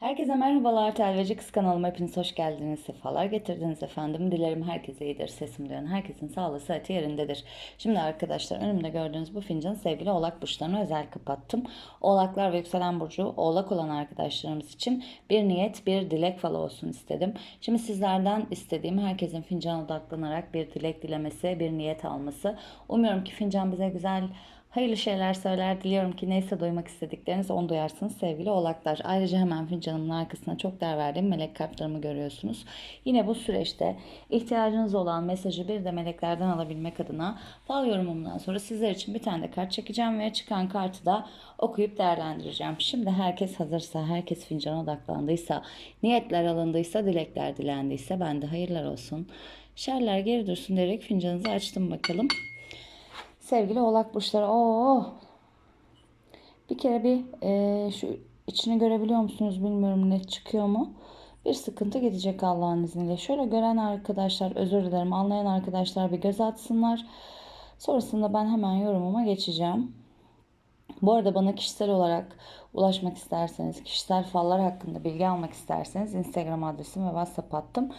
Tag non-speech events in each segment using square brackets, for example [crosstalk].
Herkese merhabalar Telveci Kız kanalıma hepiniz hoş geldiniz. Sefalar getirdiniz efendim. Dilerim herkese iyidir. Sesim duyan herkesin sağlığı sıhhati yerindedir. Şimdi arkadaşlar önümde gördüğünüz bu fincan sevgili oğlak burçlarına özel kapattım. Oğlaklar ve yükselen burcu oğlak olan arkadaşlarımız için bir niyet bir dilek falı olsun istedim. Şimdi sizlerden istediğim herkesin fincan odaklanarak bir dilek dilemesi bir niyet alması. Umuyorum ki fincan bize güzel Hayırlı şeyler söyler. Diliyorum ki neyse duymak istedikleriniz onu duyarsınız sevgili oğlaklar. Ayrıca hemen fincanımın arkasına çok değer verdiğim melek kartlarımı görüyorsunuz. Yine bu süreçte ihtiyacınız olan mesajı bir de meleklerden alabilmek adına fal yorumumdan sonra sizler için bir tane de kart çekeceğim ve çıkan kartı da okuyup değerlendireceğim. Şimdi herkes hazırsa, herkes fincana odaklandıysa, niyetler alındıysa, dilekler dilendiyse ben de hayırlar olsun. Şerler geri dursun diyerek fincanınızı açtım bakalım. Sevgili oğlak burçları. Oo. Bir kere bir e, şu içini görebiliyor musunuz bilmiyorum net çıkıyor mu? Bir sıkıntı gidecek Allah'ın izniyle. Şöyle gören arkadaşlar özür dilerim anlayan arkadaşlar bir göz atsınlar. Sonrasında ben hemen yorumuma geçeceğim. Bu arada bana kişisel olarak ulaşmak isterseniz, kişisel fallar hakkında bilgi almak isterseniz Instagram adresim ve WhatsApp attım.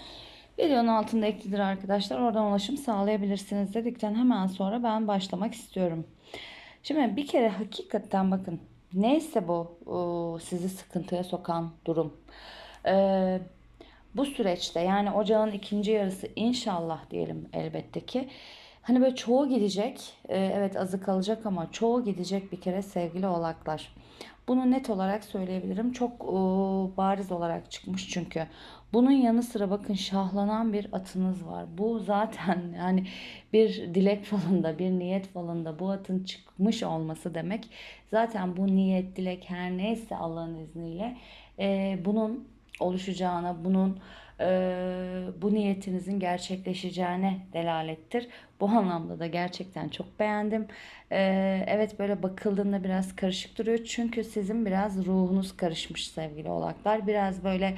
Videonun altında eklidir arkadaşlar. Oradan ulaşım sağlayabilirsiniz dedikten hemen sonra ben başlamak istiyorum. Şimdi bir kere hakikaten bakın neyse bu sizi sıkıntıya sokan durum. Ee, bu süreçte yani ocağın ikinci yarısı inşallah diyelim elbette ki hani böyle çoğu gidecek ee, evet azı kalacak ama çoğu gidecek bir kere sevgili oğlaklar. Bunu net olarak söyleyebilirim. Çok e, bariz olarak çıkmış çünkü. Bunun yanı sıra bakın şahlanan bir atınız var. Bu zaten [laughs] yani bir dilek falında, bir niyet falında bu atın çıkmış olması demek. Zaten bu niyet, dilek her neyse Allah'ın izniyle e, bunun oluşacağına, bunun e, bu niyetinizin gerçekleşeceğine delalettir. Bu anlamda da gerçekten çok beğendim. E, evet böyle bakıldığında biraz karışık duruyor. Çünkü sizin biraz ruhunuz karışmış sevgili oğlaklar. Biraz böyle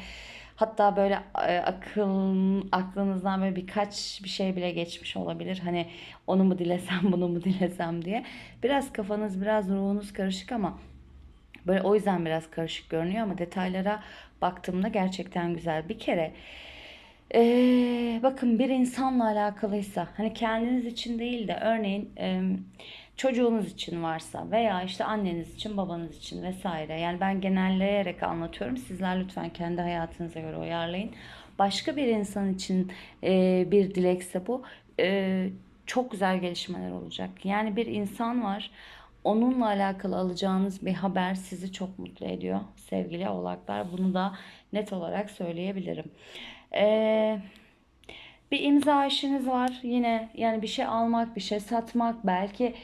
Hatta böyle e, akıl aklınızdan böyle birkaç bir şey bile geçmiş olabilir. Hani onu mu dilesem, bunu mu dilesem diye. Biraz kafanız, biraz ruhunuz karışık ama böyle o yüzden biraz karışık görünüyor ama detaylara baktığımda gerçekten güzel. Bir kere ee, bakın bir insanla alakalıysa hani kendiniz için değil de örneğin e, çocuğunuz için varsa veya işte anneniz için babanız için vesaire. Yani ben genelleyerek anlatıyorum. Sizler lütfen kendi hayatınıza göre uyarlayın. Başka bir insan için e, bir dilekse bu e, çok güzel gelişmeler olacak. Yani bir insan var onunla alakalı alacağınız bir haber sizi çok mutlu ediyor sevgili oğlaklar bunu da net olarak söyleyebilirim. Ee, bir imza işiniz var yine yani bir şey almak bir şey satmak belki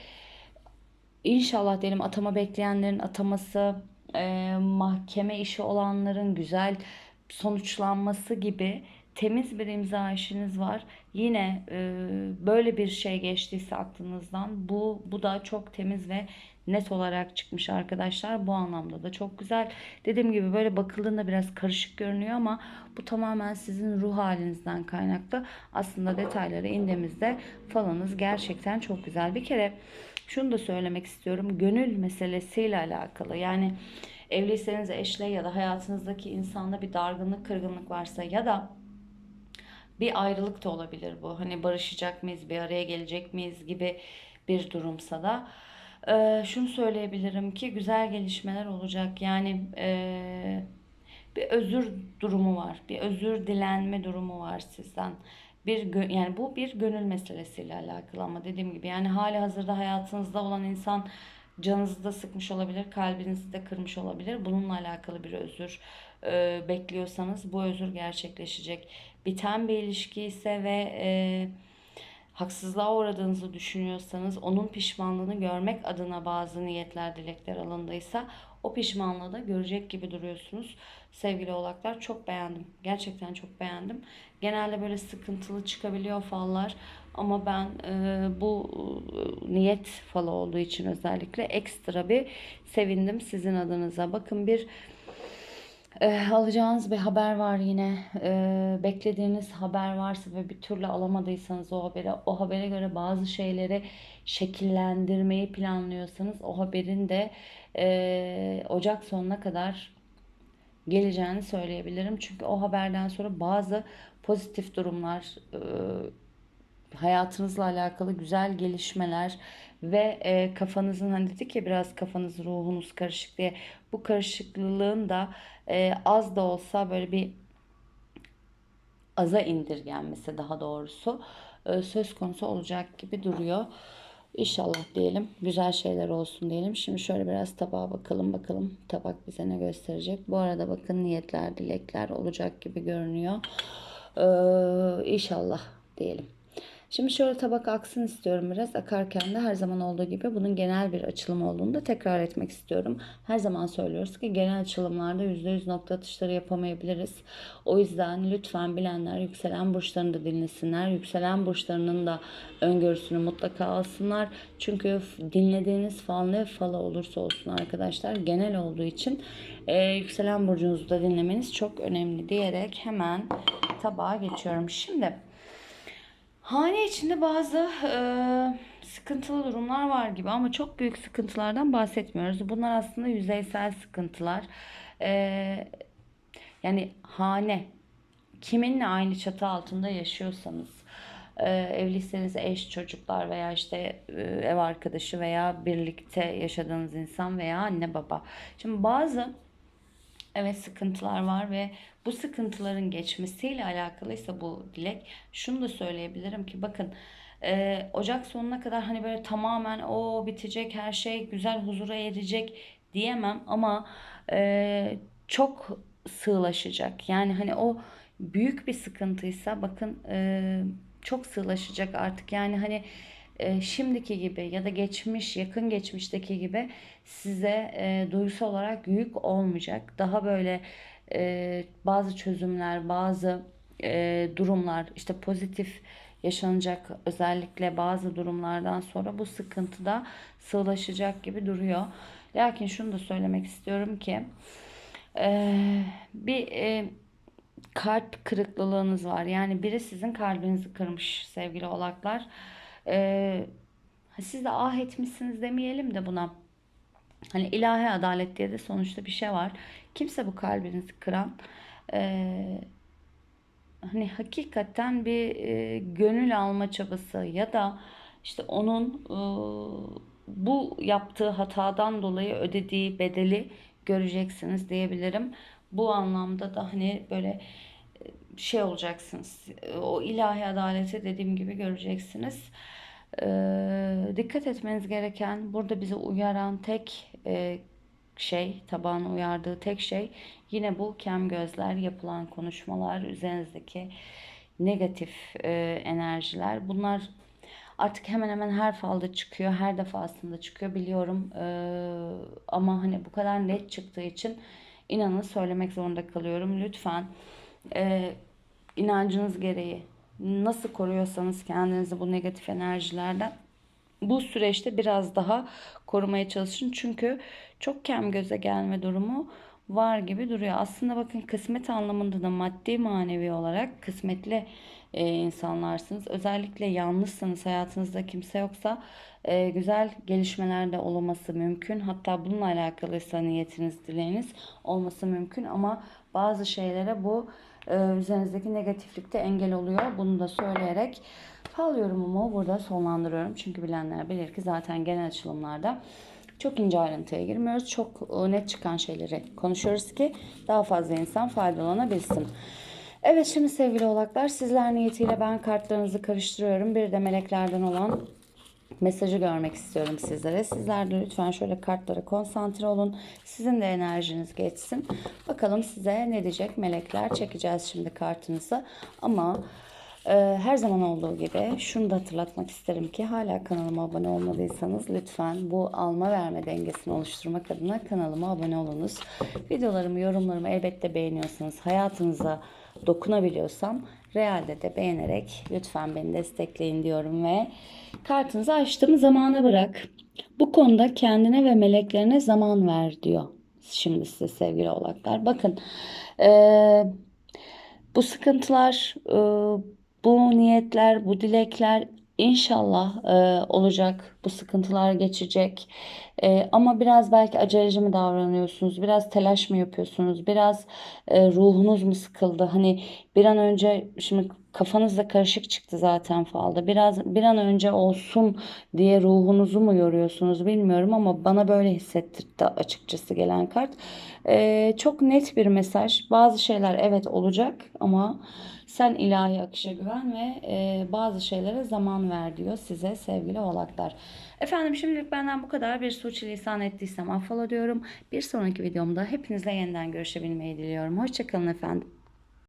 inşallah diyelim atama bekleyenlerin ataması e, mahkeme işi olanların güzel sonuçlanması gibi temiz bir imza işiniz var. Yine e, böyle bir şey geçtiyse aklınızdan bu bu da çok temiz ve net olarak çıkmış arkadaşlar. Bu anlamda da çok güzel. Dediğim gibi böyle bakıldığında biraz karışık görünüyor ama bu tamamen sizin ruh halinizden kaynaklı. Aslında detaylara indiğimizde falanız gerçekten çok güzel. Bir kere şunu da söylemek istiyorum. Gönül meselesiyle alakalı. Yani evliyseniz eşle ya da hayatınızdaki insanda bir dargınlık, kırgınlık varsa ya da bir ayrılık da olabilir bu. Hani barışacak mıyız, bir araya gelecek miyiz gibi bir durumsa da e, şunu söyleyebilirim ki güzel gelişmeler olacak. Yani e, bir özür durumu var, bir özür dilenme durumu var sizden. Bir yani bu bir gönül meselesiyle alakalı ama dediğim gibi yani hali hazırda hayatınızda olan insan canınızı da sıkmış olabilir, kalbinizi de kırmış olabilir. Bununla alakalı bir özür e, bekliyorsanız bu özür gerçekleşecek. Biten bir ilişki ise ve e, haksızlığa uğradığınızı düşünüyorsanız onun pişmanlığını görmek adına bazı niyetler, dilekler alındıysa o pişmanlığı da görecek gibi duruyorsunuz. Sevgili oğlaklar çok beğendim. Gerçekten çok beğendim. Genelde böyle sıkıntılı çıkabiliyor fallar ama ben e, bu e, niyet falı olduğu için özellikle ekstra bir sevindim sizin adınıza. Bakın bir e, alacağınız bir haber var yine. E, beklediğiniz haber varsa ve bir türlü alamadıysanız o habere, o habere göre bazı şeyleri şekillendirmeyi planlıyorsanız o haberin de e, Ocak sonuna kadar geleceğini söyleyebilirim. Çünkü o haberden sonra bazı pozitif durumlar, hayatınızla alakalı güzel gelişmeler ve e, kafanızın hani dedik ya biraz kafanız ruhunuz karışık diye bu karışıklığın da e, az da olsa böyle bir aza indirgenmesi daha doğrusu e, söz konusu olacak gibi duruyor. İnşallah diyelim. Güzel şeyler olsun diyelim. Şimdi şöyle biraz tabağa bakalım bakalım. Tabak bize ne gösterecek. Bu arada bakın niyetler, dilekler olacak gibi görünüyor. Ee, inşallah diyelim. Şimdi şöyle tabak aksın istiyorum biraz. Akarken de her zaman olduğu gibi bunun genel bir açılım olduğunu da tekrar etmek istiyorum. Her zaman söylüyoruz ki genel açılımlarda %100 nokta atışları yapamayabiliriz. O yüzden lütfen bilenler yükselen burçlarını da dinlesinler. Yükselen burçlarının da öngörüsünü mutlaka alsınlar. Çünkü dinlediğiniz fal ne falı olursa olsun arkadaşlar genel olduğu için e, yükselen burcunuzu da dinlemeniz çok önemli diyerek hemen tabağa geçiyorum. Şimdi Hane içinde bazı e, sıkıntılı durumlar var gibi ama çok büyük sıkıntılardan bahsetmiyoruz. Bunlar aslında yüzeysel sıkıntılar. E, yani hane kiminle aynı çatı altında yaşıyorsanız e, evliyseniz eş, çocuklar veya işte ev arkadaşı veya birlikte yaşadığınız insan veya anne baba. Şimdi bazı Evet sıkıntılar var ve bu sıkıntıların geçmesiyle alakalıysa bu dilek şunu da söyleyebilirim ki bakın e, Ocak sonuna kadar hani böyle tamamen o bitecek her şey güzel huzura erecek diyemem ama e, çok sığlaşacak. Yani hani o büyük bir sıkıntıysa bakın e, çok sığlaşacak artık yani hani e, şimdiki gibi ya da geçmiş yakın geçmişteki gibi size e, duygusal olarak yük olmayacak. Daha böyle e, bazı çözümler, bazı e, durumlar işte pozitif yaşanacak özellikle bazı durumlardan sonra bu sıkıntı da sığlaşacak gibi duruyor. Lakin şunu da söylemek istiyorum ki e, bir e, kalp kırıklılığınız var. Yani biri sizin kalbinizi kırmış sevgili oğlaklar. Ee, siz de ah etmişsiniz demeyelim de buna. Hani ilahi adalet diye de sonuçta bir şey var. Kimse bu kalbinizi kıran e, hani hakikaten bir e, gönül alma çabası ya da işte onun e, bu yaptığı hatadan dolayı ödediği bedeli göreceksiniz diyebilirim. Bu anlamda da hani böyle şey olacaksınız. O ilahi adaleti dediğim gibi göreceksiniz. Ee, dikkat etmeniz gereken burada bizi uyaran tek e, şey, tabağın uyardığı tek şey yine bu kem gözler, yapılan konuşmalar, üzerinizdeki negatif e, enerjiler. Bunlar artık hemen hemen her falda çıkıyor, her defasında çıkıyor biliyorum. E, ama hani bu kadar net çıktığı için inanın söylemek zorunda kalıyorum. Lütfen e, inancınız gereği nasıl koruyorsanız kendinizi bu negatif enerjilerden bu süreçte biraz daha korumaya çalışın. Çünkü çok kem göze gelme durumu var gibi duruyor. Aslında bakın kısmet anlamında da maddi manevi olarak kısmetli e, insanlarsınız. Özellikle yalnızsanız hayatınızda kimse yoksa e, güzel gelişmeler de olması mümkün. Hatta bununla alakalıysa niyetiniz, dileğiniz olması mümkün. Ama bazı şeylere bu e, üzerinizdeki negatiflikte engel oluyor. Bunu da söyleyerek fal yorumumu burada sonlandırıyorum. Çünkü bilenler bilir ki zaten genel açılımlarda çok ince ayrıntıya girmiyoruz. Çok e, net çıkan şeyleri konuşuyoruz ki daha fazla insan faydalanabilsin. Evet şimdi sevgili oğlaklar sizler niyetiyle ben kartlarınızı karıştırıyorum. Bir de meleklerden olan mesajı görmek istiyorum sizlere. Sizler de lütfen şöyle kartlara konsantre olun. Sizin de enerjiniz geçsin. Bakalım size ne diyecek melekler. Çekeceğiz şimdi kartınızı. Ama her zaman olduğu gibi şunu da hatırlatmak isterim ki hala kanalıma abone olmadıysanız lütfen bu alma verme dengesini oluşturmak adına kanalıma abone olunuz. Videolarımı, yorumlarımı elbette beğeniyorsanız hayatınıza dokunabiliyorsam realde de beğenerek lütfen beni destekleyin diyorum ve kartınızı açtım zamana bırak. Bu konuda kendine ve meleklerine zaman ver diyor. Şimdi size sevgili oğlaklar. Bakın ee, bu sıkıntılar, e, bu niyetler, bu dilekler inşallah e, olacak. Bu sıkıntılar geçecek. Ee, ama biraz belki aceleci mi davranıyorsunuz? Biraz telaş mı yapıyorsunuz? Biraz e, ruhunuz mu sıkıldı? Hani bir an önce şimdi kafanız da karışık çıktı zaten falda. Biraz bir an önce olsun diye ruhunuzu mu yoruyorsunuz bilmiyorum ama bana böyle hissettirdi açıkçası gelen kart. Ee, çok net bir mesaj. Bazı şeyler evet olacak ama sen ilahi akışa güven ve e, bazı şeylere zaman ver diyor size sevgili oğlaklar. Efendim şimdilik benden bu kadar. Bir suçlisan ettiysem affola diyorum. Bir sonraki videomda hepinizle yeniden görüşebilmeyi diliyorum. Hoşçakalın efendim.